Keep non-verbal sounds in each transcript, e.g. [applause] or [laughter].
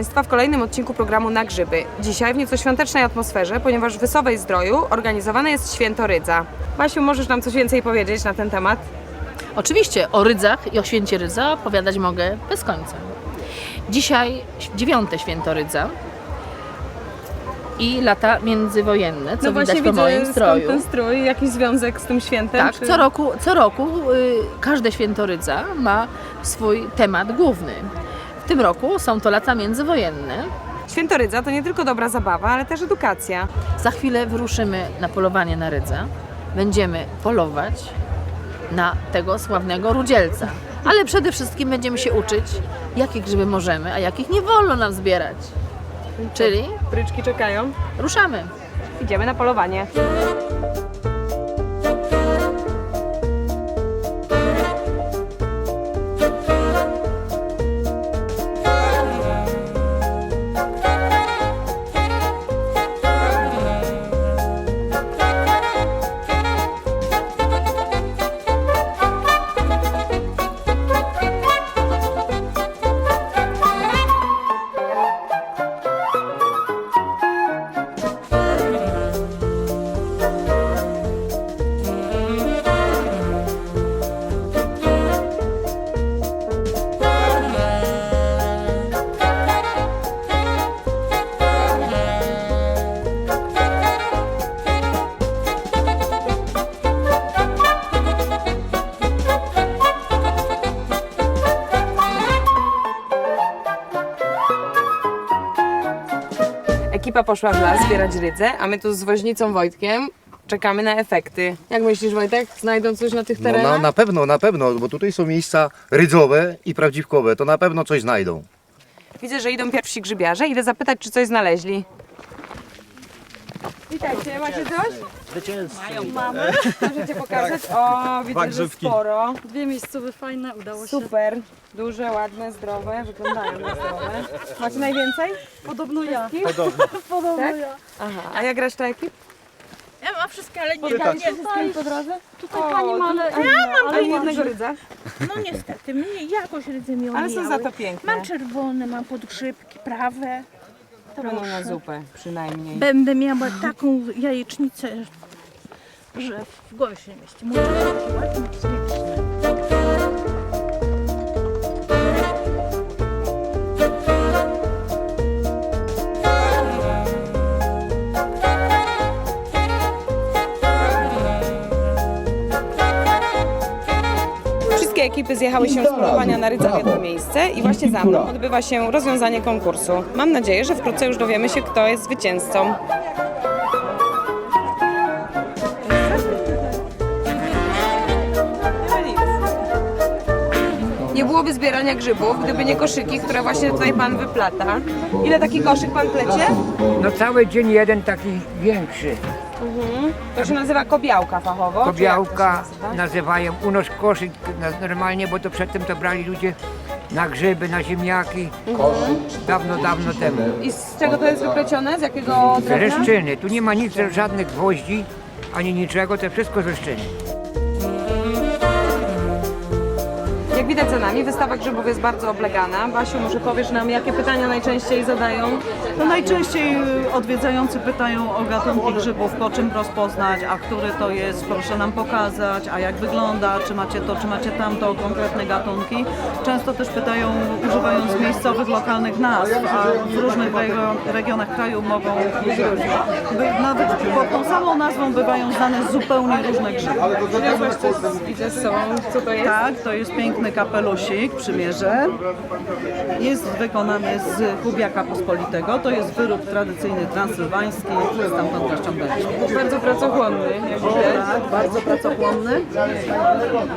Państwa w kolejnym odcinku programu Na Grzyby. Dzisiaj w nieco świątecznej atmosferze, ponieważ w Wysowej Zdroju organizowane jest Święto Rydza. Basiu, możesz nam coś więcej powiedzieć na ten temat? Oczywiście o rydzach i o święcie rydza opowiadać mogę bez końca. Dzisiaj dziewiąte święto rydza i lata międzywojenne, co widać po moim stroju. ten strój, jakiś związek z tym świętem? Tak, co roku, co roku y, każde święto rydza ma swój temat główny. W tym roku są to lata międzywojenne. Święto Rydza to nie tylko dobra zabawa, ale też edukacja. Za chwilę wyruszymy na polowanie na rydza. Będziemy polować na tego sławnego rudzielca. Ale przede wszystkim będziemy się uczyć, jakie grzyby możemy, a jakich nie wolno nam zbierać. Czyli Bryczki czekają. ruszamy. Idziemy na polowanie. Poszła w las zbierać rydzę, a my tu z woźnicą Wojtkiem czekamy na efekty. Jak myślisz Wojtek? Znajdą coś na tych No, terenach? na, na pewno, na pewno, bo tutaj są miejsca rydzowe i prawdziwkowe, to na pewno coś znajdą. Widzę, że idą pierwsi grzybiarze. Idę zapytać, czy coś znaleźli. Witajcie, macie coś? Mamy. Możecie pokazać? O, widzę, że sporo. Dwie miejscowe fajne, udało się. Super. Duże, ładne, zdrowe. Wyglądają na zdrowe. Macie najwięcej? Podobno ja. [laughs] Podobno. tak? Aha. A jak reszta ekip? Ja mam wszystko, ale nie Tutaj, dam. tutaj po drodze? Tutaj pani ma, ale... Ja mam ale jednego rydza. No niestety, mnie jakoś rydzy mi Ale są za to piękne. Mam czerwone, mam podgrzybki prawe. Będą na proszę. zupę przynajmniej. Będę miała taką jajecznicę, że w głowie się nie mieści. Wszystkie ekipy zjechały się z polowania na rydza w jedno miejsce i właśnie za mną odbywa się rozwiązanie konkursu. Mam nadzieję, że wkrótce już dowiemy się, kto jest zwycięzcą. Byłoby zbierania grzybów, gdyby nie koszyki, które właśnie tutaj pan wyplata. Ile taki koszyk pan plecie? No cały dzień jeden taki większy. To się nazywa kobiałka fachowo. czy jak Kobiałka to się nazywa? nazywają u nas koszyk na- normalnie, bo to przedtem to brali ludzie na grzyby, na ziemniaki. Dawno, dawno temu. I z czego to jest wyplecione? Z jakiego Z drewna? Reszczyny. Tu nie ma nic, żadnych gwoździ, ani niczego, to wszystko z Reszczyny. Widać za nami, wystawa grzybów jest bardzo oblegana. Basiu, może powiesz nam, jakie pytania najczęściej zadają? No najczęściej y, odwiedzający pytają o gatunki grzybów, po czym rozpoznać, a który to jest, proszę nam pokazać, a jak wygląda, czy macie to, czy macie tamto, konkretne gatunki. Często też pytają, używając miejscowych, lokalnych nazw, a w różnych regionach kraju mogą nawet pod tą samą nazwą bywają znane zupełnie różne grzyby. Przyniosłaś coś, widzę sobą, co to jest? Tak, to jest piękny kapelusik, przymierze. Jest wykonany z kubiaka pospolitego. To jest wyrób tradycyjny transylwański, stamtąd też ciągnęliśmy. Bardzo pracochłonny, jak widać. Tak, bardzo pracochłonny,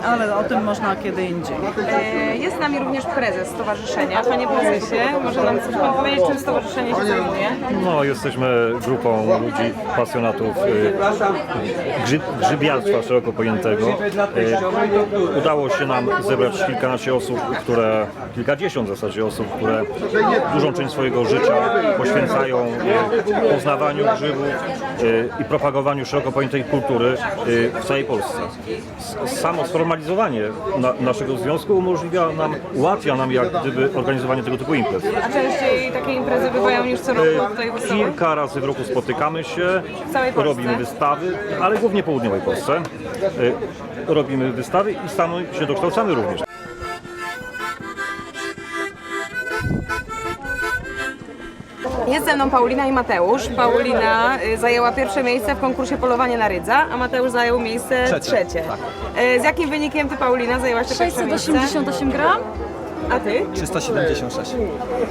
ale o tym można kiedy indziej. E, Jest z nami również prezes stowarzyszenia. Panie prezesie, może nam coś pan powiedzieć, czym stowarzyszenie się zajmuje? No, jesteśmy grupą ludzi, pasjonatów y, grzy, grzybiarstwa szeroko pojętego. Y, Udało się nam zebrać kilkanaście osób, które, kilkadziesiąt w zasadzie osób, które dużą część swojego życia poświęcają e, poznawaniu grzybów e, i propagowaniu szeroko pojętej kultury e, w całej Polsce. Samo sformalizowanie na, naszego związku umożliwia nam, ułatwia nam jak gdyby organizowanie tego typu imprez. A częściej takie imprezy bywają niż co roku tutaj w? Kilka razy w roku spotykamy się, robimy wystawy, ale głównie południowej Polsce. Robimy wystawy i sami się dokształcamy również. Jest ze mną Paulina i Mateusz. Paulina y, zajęła pierwsze miejsce w konkursie Polowanie na rydza, a Mateusz zajął miejsce trzecie. Y, Z jakim wynikiem ty, Paulina, zajęłaś to pierwsze miejsce? 688 gram? A ty? 376.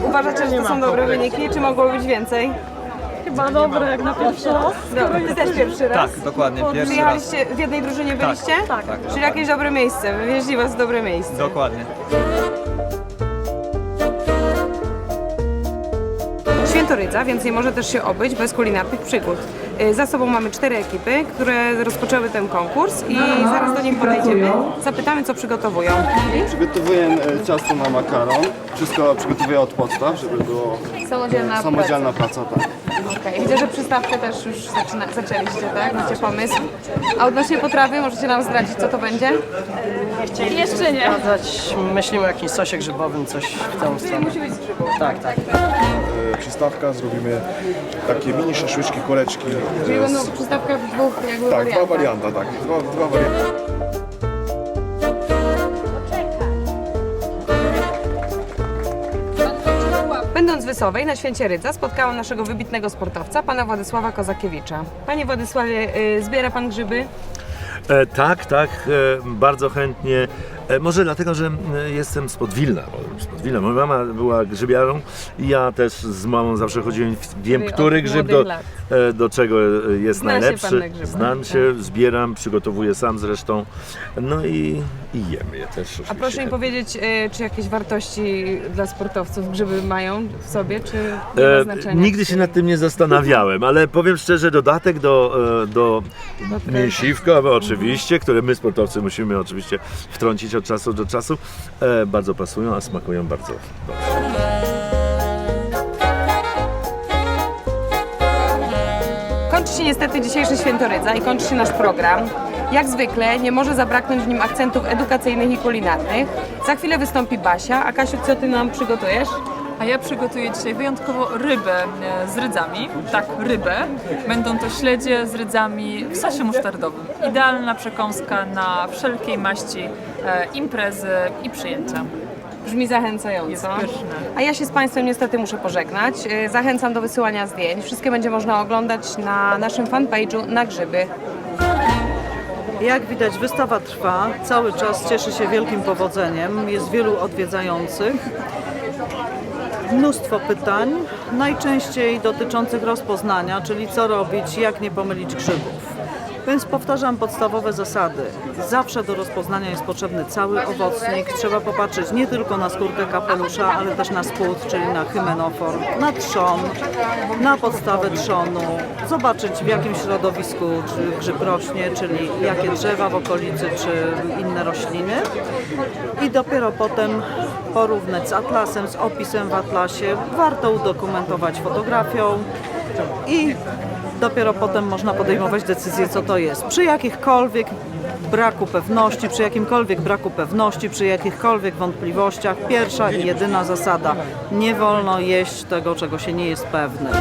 Uważacie, że to są dobre wyniki, czy mogło być więcej? Chyba dobre jak na pierwszy raz. Ty też pierwszy raz? Tak, dokładnie, pierwszy raz. Przyjechaliście, w jednej drużynie byliście? Tak. Czyli jakieś dobre miejsce, wywieźli was w dobre miejsce. Dokładnie. Rydza, więc nie może też się obyć bez kulinarnych przygód. Y, Za sobą mamy cztery ekipy, które rozpoczęły ten konkurs i zaraz do nich podejdziemy. Zapytamy, co przygotowują. Przygotowuję e, ciasto na makaron. Wszystko przygotowuję od podstaw, żeby było Samodzielna, samodzielna praca, tak. praca. Okej, Widzę, że przystawkę też już zaczyna, zaczęliście, tak? Macie pomysł. A odnośnie potrawy, możecie nam zdradzić, co to będzie? Jeszcze nie. Sprawdzać, myślimy o jakimś sosie grzybowym, coś w tą stronę. Musi być z grzybów. Tak, tak. Przystawka, zrobimy takie mini szaszłyczki, koreczki. Czyli będą przystawka w dwóch jakby Tak, dwa wariantach. warianta, tak. Dwa, dwa warianty. Będąc w Wysowej na Święcie Rydza spotkałam naszego wybitnego sportowca, pana Władysława Kozakiewicza. Panie Władysławie, y, zbiera pan grzyby? E, tak, tak, e, bardzo chętnie. E, może dlatego, że e, jestem spod Wilna. Spod Wilna. Moja mama była grzybiarą i ja też z mamą zawsze chodziłem, wiem, Czyli który od grzyb do, e, do czego jest Zna się najlepszy. pan na grzybach, Znam się, zbieram, przygotowuję sam zresztą. No i, i jem je też. A proszę mi powiedzieć, czy jakieś wartości dla sportowców grzyby mają w sobie, czy nie ma znaczenia? nigdy się nad tym nie zastanawiałem, ale powiem szczerze, dodatek do, e, do mięsiwka, oczywiście, które my sportowcy musimy oczywiście wtrącić od czasu do czasu, e, bardzo pasują, a smakują bardzo dobrze. Kończy się niestety dzisiejszy Święto Rydza i kończy się nasz program. Jak zwykle nie może zabraknąć w nim akcentów edukacyjnych i kulinarnych. Za chwilę wystąpi Basia. A Kasiu, co ty nam przygotujesz? A ja przygotuję dzisiaj wyjątkowo rybę e, z rydzami. Tak, rybę. Będą to śledzie z rydzami w sosie musztardowym. Idealna przekąska na wszelkiej maści imprezy i przyjęcia. Brzmi zachęcająco. A ja się z Państwem niestety muszę pożegnać. Y, Zachęcam do wysyłania zdjęć. Wszystkie będzie można oglądać na naszym fanpage'u na grzyby. Jak widać, wystawa trwa, cały czas cieszy się wielkim powodzeniem, jest wielu odwiedzających. Mnóstwo pytań, najczęściej dotyczących rozpoznania, czyli co robić, jak nie pomylić grzybów. Więc powtarzam podstawowe zasady. Zawsze do rozpoznania jest potrzebny cały owocnik. Trzeba popatrzeć nie tylko na skórkę kapelusza, ale też na spód, czyli na hymenofor, na trzon, na podstawę trzonu, zobaczyć w jakim środowisku czy grzyb rośnie, czyli jakie drzewa w okolicy, czy inne rośliny. I dopiero potem porównać z atlasem, z opisem w atlasie. Warto udokumentować fotografią i dopiero potem można podejmować decyzję, co to jest. Przy jakichkolwiek braku pewności, przy jakimkolwiek braku pewności, przy jakichkolwiek wątpliwościach, pierwsza i jedyna zasada: nie wolno jeść tego, czego się nie jest pewnym.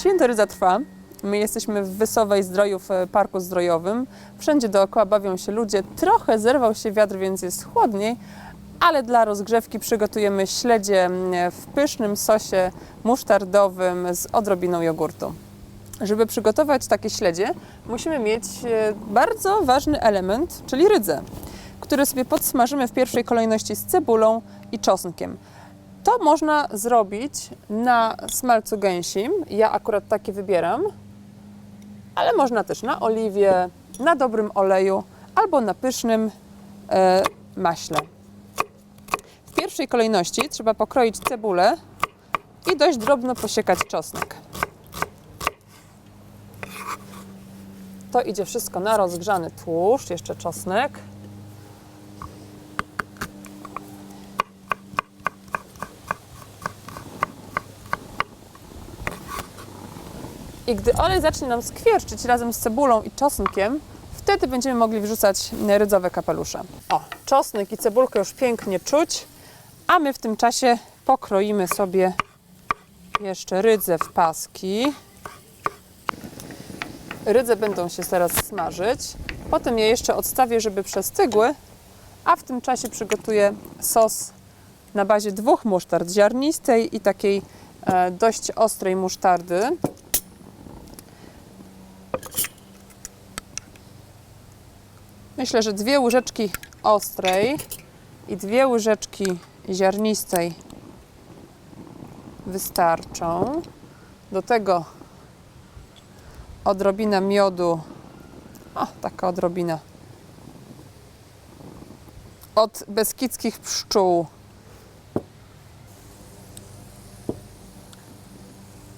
Święto Rydza trwa. My jesteśmy w Wysowej Zdroju w Parku Zdrojowym. Wszędzie dookoła bawią się ludzie. Trochę zerwał się wiatr, więc jest chłodniej, ale dla rozgrzewki przygotujemy śledzie mm, w pysznym sosie musztardowym z odrobiną jogurtu. Żeby przygotować takie śledzie, musimy mieć e, bardzo ważny element, czyli rydzę, który sobie podsmażymy w pierwszej kolejności z cebulą i czosnkiem. To można zrobić na smalcu gęsim. Ja akurat takie wybieram, ale można też na oliwie, na dobrym oleju albo na pysznym e, maśle. W pierwszej kolejności trzeba pokroić cebulę i dość drobno posiekać czosnek. To idzie wszystko na rozgrzany tłuszcz, jeszcze czosnek. I gdy olej zacznie nam skwierczyć razem z cebulą i czosnkiem, wtedy będziemy mogli wrzucać rydzowe kapelusze. O, czosnek i cebulkę już pięknie czuć, a my w tym czasie pokroimy sobie jeszcze rydzę w paski. Rydze będą się teraz smażyć. Potem je jeszcze odstawię, żeby przestygły, a w tym czasie przygotuję sos na bazie dwóch musztard, ziarnistej i takiej e, dość ostrej musztardy. Myślę, że dwie łyżeczki ostrej i dwie łyżeczki ziarnistej wystarczą. Do tego odrobina miodu. O, taka odrobina. Od beskidzkich pszczół.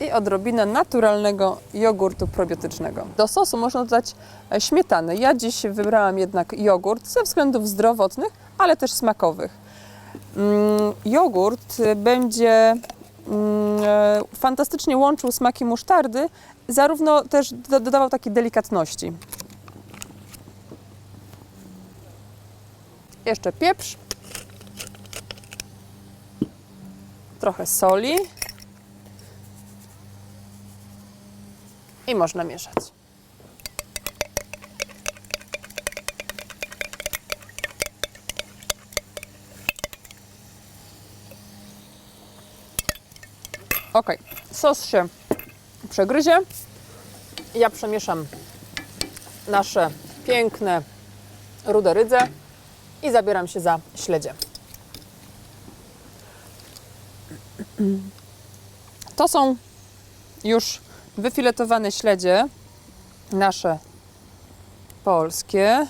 I odrobina naturalnego jogurtu probiotycznego. Do sosu można dodać e, śmietanę. Ja dziś wybrałam jednak jogurt ze względów zdrowotnych, ale też smakowych. Mm, jogurt y, będzie e, fantastycznie łączył smaki musztardy, zarówno też do- dodawał takiej delikatności. Jeszcze pieprz, trochę soli i można mieszać. Ok, sos się przegryzie. Ja przemieszam nasze piękne rude rydze i zabieram się za śledzie. To są już wyfiletowane śledzie, nasze polskie,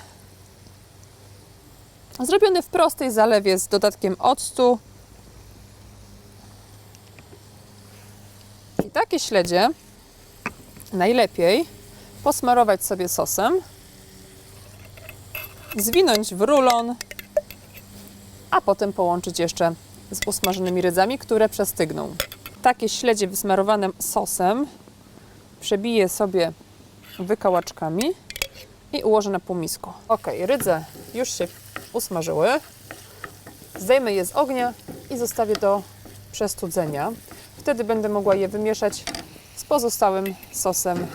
zrobione w prostej zalewie z dodatkiem octu. Takie śledzie najlepiej posmarować sobie sosem, zwinąć w rulon, a potem połączyć jeszcze z usmażonymi rydzami, które przestygną. Takie śledzie wysmarowane sosem przebiję sobie wykałaczkami i ułożę na półmisku. Ok, rydze już się usmażyły. Zdejmę je z ognia i zostawię do przestudzenia. Wtedy będę mogła je wymieszać z pozostałym sosem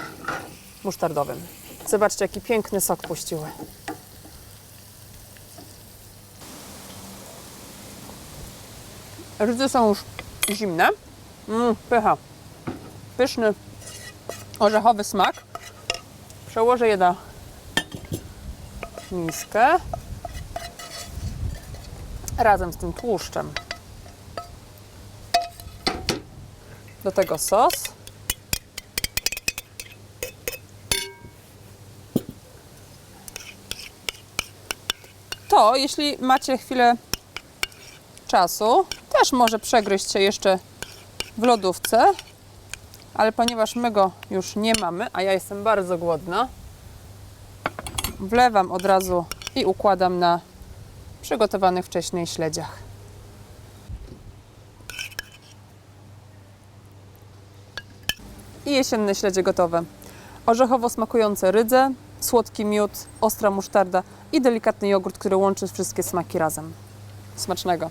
musztardowym. Zobaczcie, jaki piękny sok puściły. Rydze są już zimne. Mmm, pycha. Pyszny, orzechowy smak. Przełożę je na miskę razem z tym tłuszczem. Do tego sos. To, jeśli macie chwilę czasu, też może przegryźć się jeszcze w lodówce, ale ponieważ my go już nie mamy, a ja jestem bardzo głodna, wlewam od razu i układam na przygotowanych wcześniej śledziach. I jesienne śledzie gotowe. Orzechowo smakujące rydze, słodki miód, ostra musztarda i delikatny jogurt, który łączy wszystkie smaki razem. Smacznego!